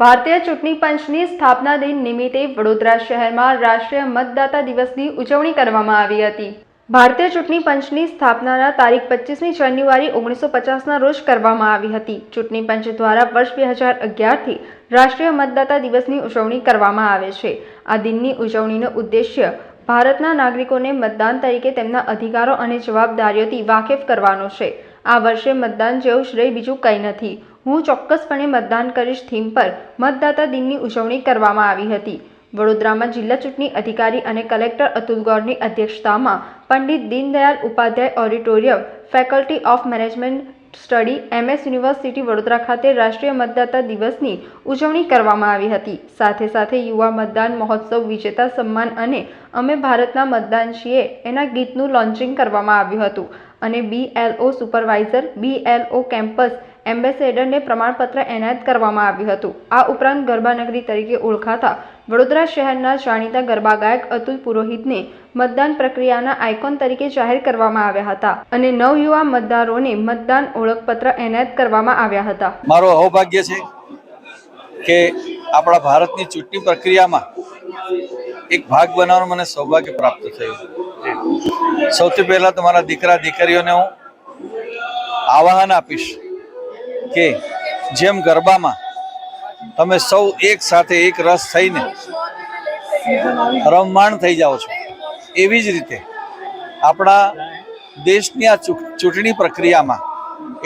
ભારતીય ચૂંટણી પંચની સ્થાપના દિન નિમિત્તે વડોદરા શહેરમાં રાષ્ટ્રીય મતદાતા દિવસની ઉજવણી કરવામાં આવી હતી. ભારતીય ચૂંટણી પંચની સ્થાપનાના તારીખ પચીસમી જાન્યુઆરી ઓગણીસો પચાસના રોજ કરવામાં આવી હતી. ચૂંટણી પંચ દ્વારા વર્ષ બે હજાર અગિયારથી રાષ્ટ્રીય મતદાતા દિવસની ઉજવણી કરવામાં આવે છે. આ દિનની ઉજવણીનો ઉદ્દેશ્ય ભારતના નાગરિકોને મતદાન તરીકે તેમના અધિકારો અને જવાબદારીઓથી વાકેફ કરવાનો છે. આ વર્ષે મતદાન જેવું શ્રેય બીજું કંઈ નથી. હું ચોક્કસપણે મતદાન કરીશ થીમ પર. મતદાતા દિનની ઉજવણી કરવામાં આવી હતી. વડોદરામાં જિલ્લા ચૂંટણી અધિકારી અને કલેક્ટર અતુલ ગૌરની અધ્યક્ષતામાં Pandit Deendayal Upadhyay auditorium, faculty of management study, MS university Vadodara ખાતે રાષ્ટ્રીય મતદાતા દિવસની ઉજવણી કરવામાં આવી હતી. સાથે સાથે યુવા મતદાન મહોત્સવ, વિજેતા સન્માન અને અમે ભારતના મતદાન છીએ એના ગીતનું લોન્ચિંગ કરવામાં આવ્યું હતું. અને બીએલઓ સુપરવાઇઝર બીએલઓ કેમ્પસ એમ્બેસેડરને પ્રમાણપત્ર એનાયત કરવામાં આવ્યું હતું. આ ઉપરાંત ગરબાનગરી તરીકે ઓળખાતા વડોદરા શહેરના જાણીતા ગરબા ગાયક અતુલ પુરોહિતને મતદાન પ્રક્રિયાના આઇકોન તરીકે જાહેર કરવામાં આવ્યા હતા અને નવયુવા મતદારોને મતદાન ઓળખપત્ર એનાયત કરવામાં આવ્યા હતા. મારો અહોભાગ્ય છે કે આપણા ભારતની ચૂંટણી પ્રક્રિયામાં એક ભાગ બનવાનું મને સૌભાગ્ય પ્રાપ્ત થયું. સૌથી પહેલાં તો મારા દીકરા, દીકરીઓને હું આવાહન આપીશ કે જેમ ગરબામાં તમે સૌ એક સાથે એક રસ થઈને રમમાણ થઈ જાઓ છો, એવી જ રીતે આપણા દેશની આ ચૂંટણી પ્રક્રિયામાં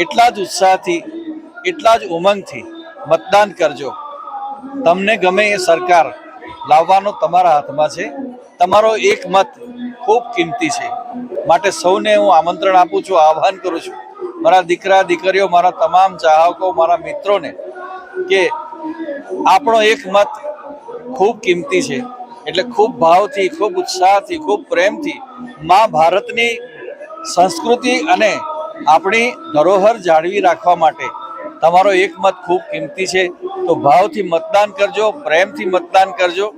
એટલા જ ઉત્સાહથી, એટલા જ ઉમંગથી મતદાન કરજો. તમને ગમે એ સરકાર લાવવાનો તમારા હાથમાં છે તમારો એક મત ખૂબ કિંમતી છે. માટે સૌને હું આમંત્રણ આપું છું, આહ્વાન કરું છું. મારા દીકરા, દીકરીઓ, મારા તમામ ચાહકો, મારા મિત્રોને કે આપણો એક મત ખૂબ કિંમતી છે. એટલે ખૂબ ભાવથી, ખૂબ ઉત્સાહથી, ખૂબ પ્રેમથી મા ભારતની સંસ્કૃતિ અને આપણી ધરોહર જાળવી રાખવા માટે તમારો એક મત ખૂબ કિંમતી છે. તો ભાવથી મતદાન કરજો, પ્રેમથી મતદાન કરજો.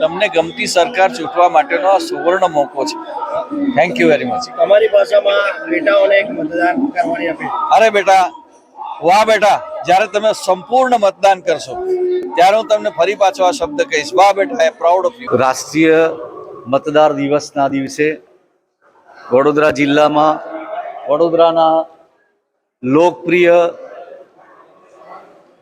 તમને ગમતી સરકાર ચૂંટવા માટેનો આ સુવર્ણ મોકો છે. થેન્ક યુ વેરી મચ અમારી ભાષામાં બેટાઓને એક મતદાન કરવાની અપીલ. અરે બેટા વાહ બેટા જ્યારે તમે સંપૂર્ણ મતદાન કરશો ત્યારે હું તમને ફરી પાછો આ શબ્દ કહીશ. વાહ બેટા આઈ પ્રાઉડ ઓફ યુ રાષ્ટ્રીય મતદાર દિવસના દિવસે વડોદરા જિલ્લામાં વડોદરાના લોકપ્રિય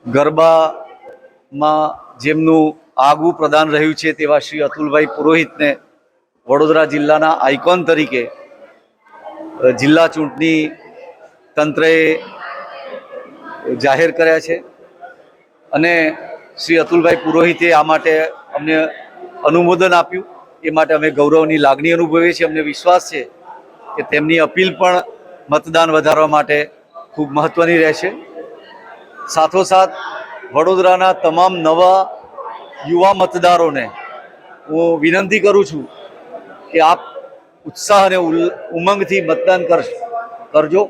ગરબામાં જેમનું આગવું પ્રદાન રહ્યું છે તેવા શ્રી અતુલભાઈ પુરોહિતને વડોદરા જિલ્લાના આઇકોન તરીકે જિલ્લા ચૂંટણી તંત્રએ જાહેર કર્યા છે. અને શ્રી અતુલભાઈ પુરોહિતે આ માટે અમને અનુમોદન આપ્યું. એ માટે અમે ગૌરવની લાગણી અનુભવીએ છીએ. અમને વિશ્વાસ છે કે તેમની અપીલ પણ મતદાન વધારવા માટે ખૂબ મહત્ત્વની રહેશે. સાથોસાથ વડોદરાના તમામ નવા યુવા મતદારોને હું વિનંતી કરું છું કે આપ ઉત્સાહ અને ઉમંગથી મતદાન કર કરજો.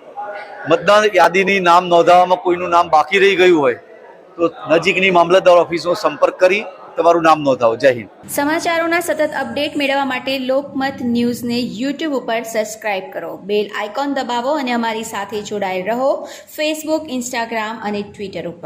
મતદાન યાદીની નામ નોંધાવવામાં કોઈનું નામ બાકી રહી ગયું હોય તો નજીકની મામલતદાર ઓફિસનો સંપર્ક કરી તમારું નામ નોંધાવો. જય હિન્દ. સમાચારોના સતત અપડેટ મેળવવા માટે લોકમત ન્યૂઝને યુટ્યુબ ઉપર સબસ્ક્રાઇબ કરો. બેલ આઇકોન દબાવો અને અમારી સાથે જોડાયેલ રહો ફેસબુક, ઇન્સ્ટાગ્રામ અને ટ્વિટર ઉપર.